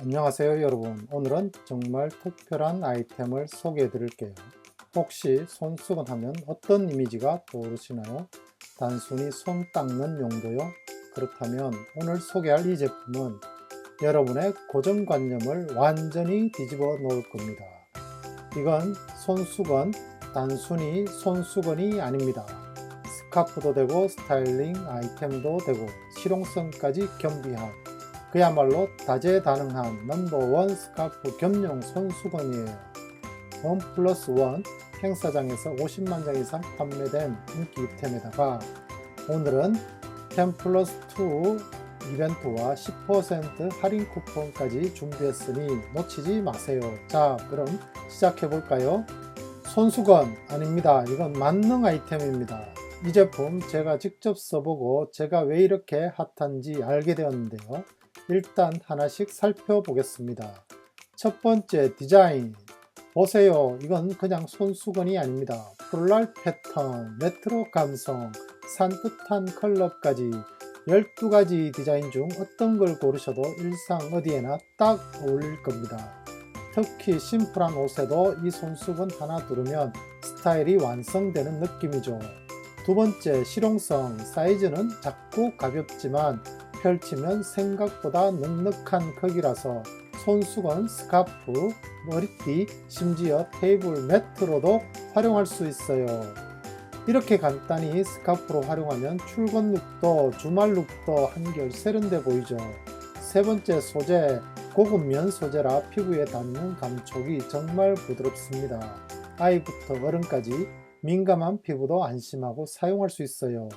안녕하세요 여러분 오늘은 정말 특별한 아이템을 소개해 드릴게요 혹시 손수건 하면 어떤 이미지가 떠오르시나요? 단순히 손 닦는 용도요? 그렇다면 오늘 소개할 이 제품은 여러분의 고정관념을 완전히 뒤집어 놓을 겁니다 이건 손수건 단순히 손수건이 아닙니다 스카프도 되고 스타일링 아이템도 되고 실용성까지 겸비한 그야말로 다재다능한 넘버원 스카프 겸용 손수건이에요. 원 플러스 원 행사장에서 50만 장 이상 판매된 인기 이템에다가 오늘은 10 플러스 2 이벤트와 10% 할인 쿠폰까지 준비했으니 놓치지 마세요. 자, 그럼 시작해 볼까요? 손수건 아닙니다. 이건 만능 아이템입니다. 이 제품 제가 직접 써보고 제가 왜 이렇게 핫한지 알게 되었는데요. 일단 하나씩 살펴보겠습니다. 첫 번째 디자인. 보세요. 이건 그냥 손수건이 아닙니다. 폴랄 패턴, 레트로 감성, 산뜻한 컬러까지 12가지 디자인 중 어떤 걸 고르셔도 일상 어디에나 딱 어울릴 겁니다. 특히 심플한 옷에도 이 손수건 하나 두르면 스타일이 완성되는 느낌이죠. 두 번째 실용성. 사이즈는 작고 가볍지만 펼치면 생각보다 넉넉한 크기라서 손수건, 스카프, 머리띠, 심지어 테이블 매트로도 활용할 수 있어요. 이렇게 간단히 스카프로 활용하면 출근 룩도 주말 룩도 한결 세련돼 보이죠. 세 번째 소재, 고급 면 소재라 피부에 닿는 감촉이 정말 부드럽습니다. 아이부터 어른까지 민감한 피부도 안심하고 사용할 수 있어요.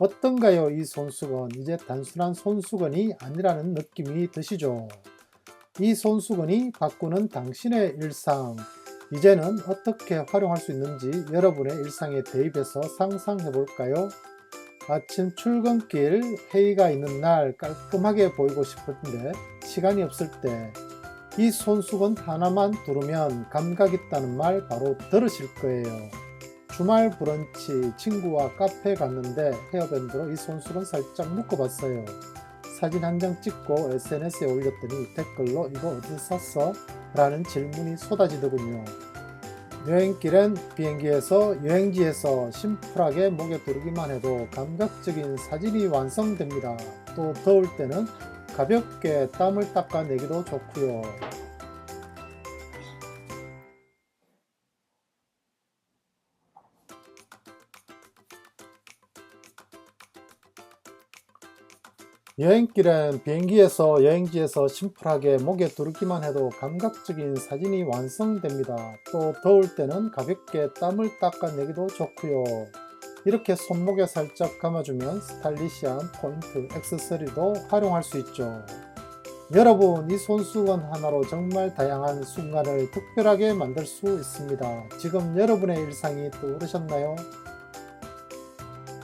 어떤가요 이 손수건? 이제 단순한 손수건이 아니라는 느낌이 드시죠? 이 손수건이 바꾸는 당신의 일상. 이제는 어떻게 활용할 수 있는지 여러분의 일상에 대입해서 상상해 볼까요? 아침 출근길 회의가 있는 날 깔끔하게 보이고 싶은데 시간이 없을 때 이 손수건 하나만 두르면 감각 있다는 말 바로 들으실 거예요 주말 브런치 친구와 카페 갔는데 헤어밴드로 이 손수건 살짝 묶어봤어요. 사진 한 장 찍고 SNS에 올렸더니 댓글로 이거 어디서 샀어? 라는 질문이 쏟아지더군요. 여행길엔 비행기에서 여행지에서 심플하게 목에 두르기만 해도 감각적인 사진이 완성됩니다. 또 더울 때는 가볍게 땀을 닦아내기도 좋고요. 여행길엔 비행기에서 여행지에서 심플하게 목에 두르기만 해도 감각적인 사진이 완성됩니다. 또 더울 때는 가볍게 땀을 닦아내기도 좋고요. 이렇게 손목에 살짝 감아주면 스타일리시한 포인트 액세서리도 활용할 수 있죠. 여러분 이 손수건 하나로 정말 다양한 순간을 특별하게 만들 수 있습니다. 지금 여러분의 일상이 떠오르셨나요?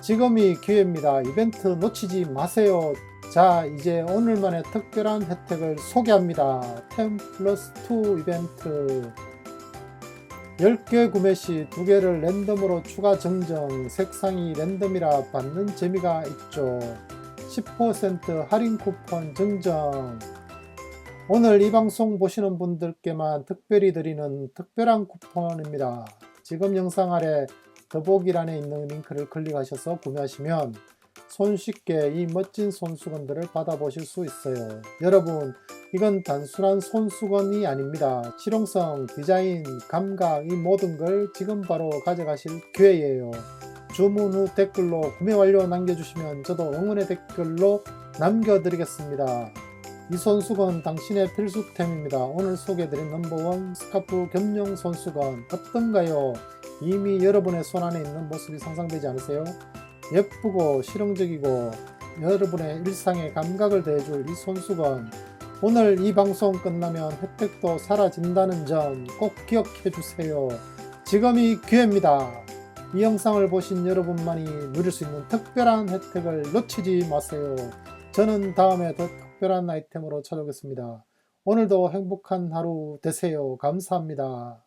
지금이 기회입니다. 이벤트 놓치지 마세요. 자 이제 오늘만의 특별한 혜택을 소개합니다. 10 플러스 2 이벤트. 10개 구매 시 2개를 랜덤으로 추가 증정. 색상이 랜덤이라 받는 재미가 있죠. 10% 할인 쿠폰 증정. 오늘 이 방송 보시는 분들께만 특별히 드리는 특별한 쿠폰입니다. 지금 영상 아래 더보기란에 있는 링크를 클릭하셔서 구매하시면 손쉽게 이 멋진 손수건들을 받아보실 수 있어요. 여러분, 이건 단순한 손수건이 아닙니다. 실용성, 디자인, 감각, 이 모든 걸 지금 바로 가져가실 기회예요. 주문 후 댓글로 구매 완료 남겨주시면 저도 응원의 댓글로 남겨드리겠습니다. 이 손수건 당신의 필수템입니다. 오늘 소개해드린 넘버원 스카프 겸용 손수건 어떤가요? 이미 여러분의 손 안에 있는 모습이 상상되지 않으세요? 예쁘고 실용적이고 여러분의 일상에 감각을 대해줄 이 손수건 오늘 이 방송 끝나면 혜택도 사라진다는 점 꼭 기억해 주세요. 지금이 기회입니다. 이 영상을 보신 여러분만이 누릴 수 있는 특별한 혜택을 놓치지 마세요. 저는 다음에 더 특별한 아이템으로 찾아오겠습니다. 오늘도 행복한 하루 되세요. 감사합니다.